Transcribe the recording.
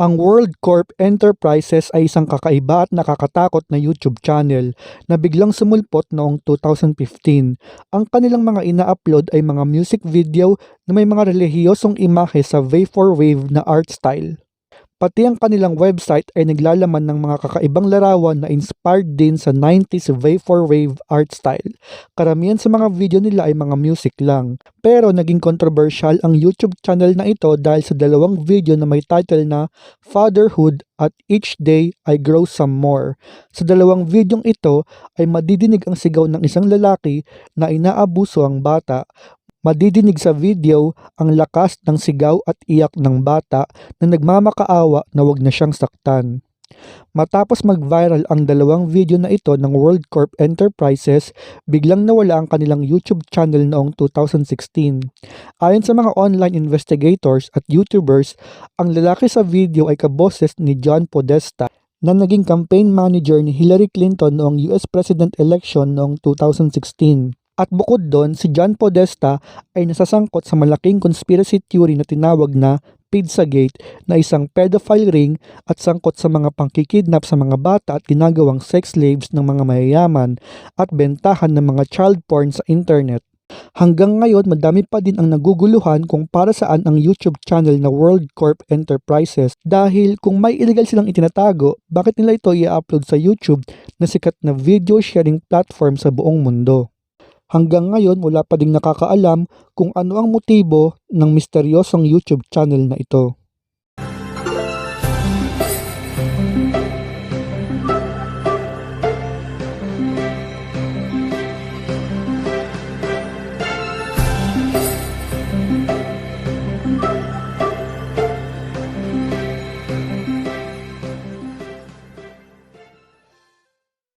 Ang World Corp Enterprises ay isang kakaiba at nakakatakot na YouTube channel na biglang sumulpot noong 2015. Ang kanilang mga ina-upload ay mga music video na may mga relihiyosong imahe sa vaporwave na art style. Pati ang kanilang website ay naglalaman ng mga kakaibang larawan na inspired din sa 90s vaporwave art style. Karamihan sa mga video nila ay mga music lang. Pero naging controversial ang YouTube channel na ito dahil sa dalawang video na may title na Fatherhood at Each Day I Grow Some More. Sa dalawang videong ito ay madidinig ang sigaw ng isang lalaki na inaabuso ang bata Madidinig sa video ang lakas ng sigaw at iyak ng bata na nagmamakaawa na wag na siyang saktan. Matapos mag-viral ang dalawang video na ito ng World Corp Enterprises, biglang nawala ang kanilang YouTube channel noong 2016. Ayon sa mga online investigators at YouTubers, ang lalaki sa video ay kaboses ni John Podesta na naging campaign manager ni Hillary Clinton noong US President election noong 2016. At bukod doon, si John Podesta ay nasasangkot sa malaking conspiracy theory na tinawag na Pizzagate na isang pedophile ring at sangkot sa mga pangkikidnap sa mga bata at ginagawang sex slaves ng mga mayayaman at bentahan ng mga child porn sa internet. Hanggang ngayon, madami pa din ang naguguluhan kung para saan ang YouTube channel na World Corp Enterprises dahil kung may illegal silang itinatago, bakit nila ito i-upload sa YouTube na sikat na video sharing platform sa buong mundo? Hanggang ngayon wala pa ding nakakaalam kung ano ang motibo ng misteryosong YouTube channel na ito.